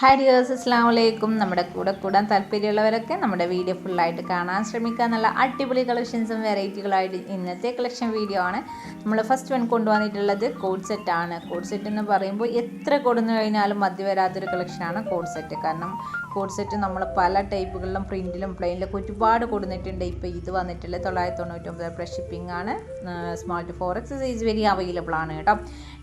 Hi dears അസ്സാം വലൈക്കും നമ്മുടെ കൂടെ കൂടാൻ താല്പര്യമുള്ളവരൊക്കെ നമ്മുടെ വീഡിയോ ഫുള്ളായിട്ട് കാണാൻ ശ്രമിക്കുക. നല്ല അടിപൊളി കളക്ഷൻസും വെറൈറ്റികളായിട്ട് ഇന്നത്തെ കളക്ഷൻ വീഡിയോ ആണ്. നമ്മൾ ഫസ്റ്റ് വൺ കൊണ്ടുവന്നിട്ടുള്ളത് കോഡ് ആണ്. കോഡ് സെറ്റ് എന്ന് പറയുമ്പോൾ എത്ര കൊടുന്നു കഴിഞ്ഞാലും മതി വരാത്തൊരു കളക്ഷനാണ് കോഡ് സെറ്റ് കാരണം കോഡ് സെറ്റ് നമ്മൾ പല ടൈപ്പുകളിലും പ്രിന്റിലും പ്ലെയിനിലൊക്കെ ഒരുപാട് കൊടുത്തിട്ടുണ്ട് ഇപ്പോൾ ഇത് വന്നിട്ടുള്ളത് തൊള്ളായിരത്തി തൊണ്ണൂറ്റൊമ്പത് പ്ലസ് ഷിപ്പിംഗ് ആണ്. Small to four x size വരി അവൈലബിൾ ആണ് കേട്ടോ.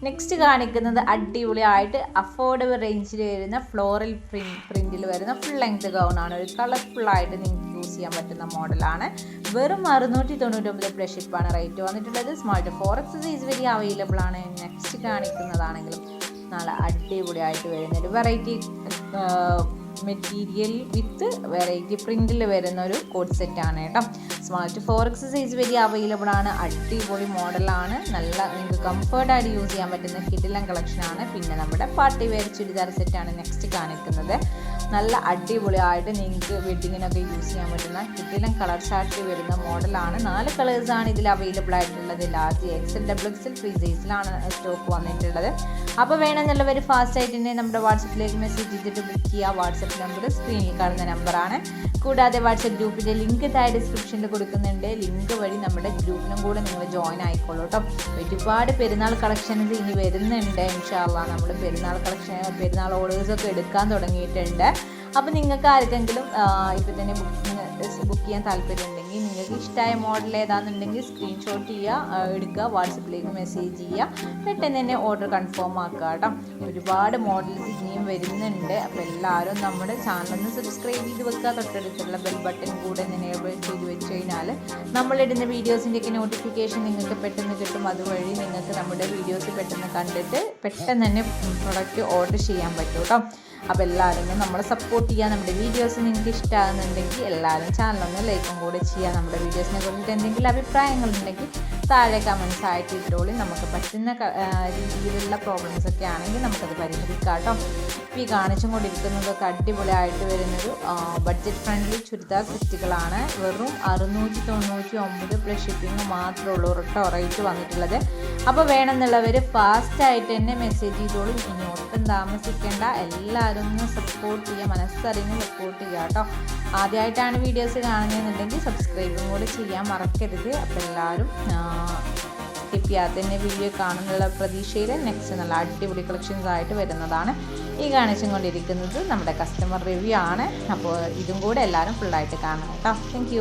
നെക്സ്റ്റ് കാണിക്കുന്നത് അടിപൊളിയായിട്ട് അഫോർഡബിൾ റേഞ്ചിൽ വരുന്ന ഫ്ലോറൽ പ്രിന്റിൽ വരുന്ന ഫുൾ ലെങ്ത് ഗൗൺ ആണ്. ഒരു കളർഫുള്ളായിട്ട് നിങ്ങൾക്ക് യൂസ് ചെയ്യാൻ പറ്റുന്ന മോഡലാണ് വെറും അറുന്നൂറ്റി തൊണ്ണൂറ്റൊമ്പത് പ്ലസ് ഷിപ്പാണ് റേറ്റ് വന്നിട്ടുള്ളത്. Small to four x size വരി അവൈലബിൾ ആണ്. നെക്സ്റ്റ് കാണിക്കുന്നതാണെങ്കിലും നല്ല അടിപൊളിയായിട്ട് വരുന്ന ഒരു വെറൈറ്റി മെറ്റീരിയൽ വിത്ത് വെറൈറ്റി പ്രിന്റിൽ വരുന്ന ഒരു കോഡ് സെറ്റാണ് കേട്ടോ. സ്മാർട്ട് ഫോർ എക്സ് സൈസ് വരെ അവൈലബിൾ ആണ്. അടിപൊളി മോഡലാണ് നല്ല നിങ്ങൾക്ക് കംഫർട്ടായിട്ട് യൂസ് ചെയ്യാൻ പറ്റുന്ന കിഡിലം കളക്ഷനാണ് പിന്നെ നമ്മുടെ പാർട്ടി വെയർ ചുരിദാർ സെറ്റാണ് നെക്സ്റ്റ് കാണിക്കുന്നത്. നല്ല അടിപൊളിയായിട്ട് നിങ്ങൾക്ക് വെഡിങ്ങിനൊക്കെ യൂസ് ചെയ്യാൻ പറ്റുന്ന കിഡിലം കളർ ചാർട്ടിൽ വരുന്ന മോഡലാണ്. നാല് കളേഴ്സാണ് ഇതിൽ അവൈലബിൾ ആയിട്ടുള്ളത്. Large XL double XL free സൈസിലാണ് സ്റ്റോക്ക് വന്നിട്ടുള്ളത്. അപ്പോൾ വേണമെന്നുള്ളവർ ഫാസ്റ്റ് ആയിട്ട് തന്നെ നമ്മുടെ വാട്സപ്പിലേക്ക് മെസ്സേജ് ചെയ്തിട്ട് ബുക്ക് ചെയ്യുക വാട്സപ്പ് നമ്പർ സ്ക്രീനിൽ കാണുന്ന നമ്പറാണ് കൂടാതെ വാട്സപ്പ് ഗ്രൂപ്പിന്റെ ലിങ്ക് താഴെ ഡിസ്ക്രിപ്ഷനിൽ കൊടുക്കുന്നുണ്ട്. ലിങ്ക് വഴി നമ്മുടെ ഗ്രൂപ്പിനും കൂടെ നിങ്ങൾ ജോയിൻ ആയിക്കോളൂ കേട്ടോ ഒരുപാട് പെരുന്നാൾ കളക്ഷൻസ് ഇനി വരുന്നുണ്ട്. ഇൻഷാല്ല നമ്മൾ പെരുന്നാൾ കളക്ഷൻ പെരുന്നാൾ ഓർഡേഴ്സൊക്കെ എടുക്കാൻ തുടങ്ങിയിട്ടുണ്ട്. അപ്പോൾ നിങ്ങൾക്ക് ആർക്കെങ്കിലും തന്നെ ബുക്കിംഗ് ബുക്ക് ചെയ്യാൻ താല്പര്യമുണ്ടെങ്കിൽ നിങ്ങൾക്ക് ഇഷ്ടമായ മോഡൽ ഏതാണെന്നുണ്ടെങ്കിൽ സ്ക്രീൻഷോട്ട് ചെയ്യുക എടുക്കുക വാട്സപ്പിലേക്ക് മെസ്സേജ് ചെയ്യുക. പെട്ടെന്ന് തന്നെ ഓർഡർ കൺഫേം ആക്കുക കേട്ടോ. ഒരുപാട് മോഡൽസ് ഇനിയും വരുന്നുണ്ട്. അപ്പോൾ എല്ലാവരും നമ്മുടെ ചാനലൊന്ന് സബ്സ്ക്രൈബ് ചെയ്ത് വെക്കുക. തൊട്ടടുത്തുള്ള ബെൽ ബട്ടൺ കൂടെ എനേബിൾ ചെയ്ത് വെച്ച് കഴിഞ്ഞാൽ നമ്മളിടുന്ന വീഡിയോസിന്റെയൊക്കെ നോട്ടിഫിക്കേഷൻ നിങ്ങൾക്ക് പെട്ടെന്ന് കിട്ടും. അതുവഴി നിങ്ങൾക്ക് നമ്മുടെ വീഡിയോസ് പെട്ടെന്ന് കണ്ടിട്ട് പെട്ടെന്ന് തന്നെ പ്രൊഡക്റ്റ് ഓർഡർ ചെയ്യാൻ പറ്റും കേട്ടോ. അപ്പോൾ എല്ലാവരും നമ്മളെ സപ്പോർട്ട് ചെയ്യുക. നമ്മുടെ വീഡിയോസ് നിങ്ങൾക്ക് ഇഷ്ടമാകുന്നുണ്ടെങ്കിൽ എല്ലാവരും ചാനലൊന്ന് ലൈക്കും കൂടെ ചെയ്യുക നമ്മുടെ വീഡിയോസിനെ കുറിച്ചിട്ട് എന്തെങ്കിലും അഭിപ്രായങ്ങൾ ഉണ്ടെങ്കിൽ താഴെ കമൻസ് ആയിട്ട് ഇട്ടോളി. നമുക്ക് പറ്റുന്ന രീതിയിലുള്ള പ്രോബ്ലംസ് ഒക്കെ ആണെങ്കിൽ നമുക്കത് പരിഹരിക്കാം കേട്ടോ. ഈ കാണിച്ചും കൊണ്ടിരിക്കുന്നതൊക്കെ അടിപൊളിയായിട്ട് വരുന്നൊരു ബഡ്ജറ്റ് ഫ്രണ്ട്ലി ചുരിദാർ സെറ്റുകളാണ്. വെറും അറുന്നൂറ്റി തൊണ്ണൂറ്റി ഒമ്പത് പ്ലസ് ഷിപ്പിംഗ് മാത്രമേ ഉള്ളൂ കേട്ടോ റേറ്റ് വന്നിട്ടുള്ളത്. അപ്പോൾ വേണമെന്നുള്ളവർ ഫാസ്റ്റായിട്ട് തന്നെ മെസ്സേജ് ചെയ്തോളും. ഇനി ഒട്ടും താമസിക്കേണ്ട. എല്ലാവരും ഒന്ന് സപ്പോർട്ട് ചെയ്യുക. മനസ്സറിഞ്ഞ് സപ്പോർട്ട് ചെയ്യുക കേട്ടോ. ആദ്യമായിട്ടാണ് വീഡിയോസ് കാണുന്നതെന്നുണ്ടെങ്കിൽ സബ്സ്ക്രൈബും കൂടെ ചെയ്യാൻ മറക്കരുത്. അപ്പോൾ എല്ലാവരും സ്കിപ്പ് തന്നെ വീഡിയോ കാണുന്നുള്ള പ്രതീക്ഷയിൽ നെക്സ്റ്റ് നല്ല അടിപൊളി കളക്ഷൻസ് ആയിട്ട് വരുന്നതാണ് ഈ കാണിച്ചും കൊണ്ടിരിക്കുന്നത്. നമ്മുടെ കസ്റ്റമർ റിവ്യൂ ആണ്. അപ്പോൾ ഇതും കൂടെ എല്ലാവരും ഫുള്ളായിട്ട് കാണണം കേട്ടോ. താങ്ക്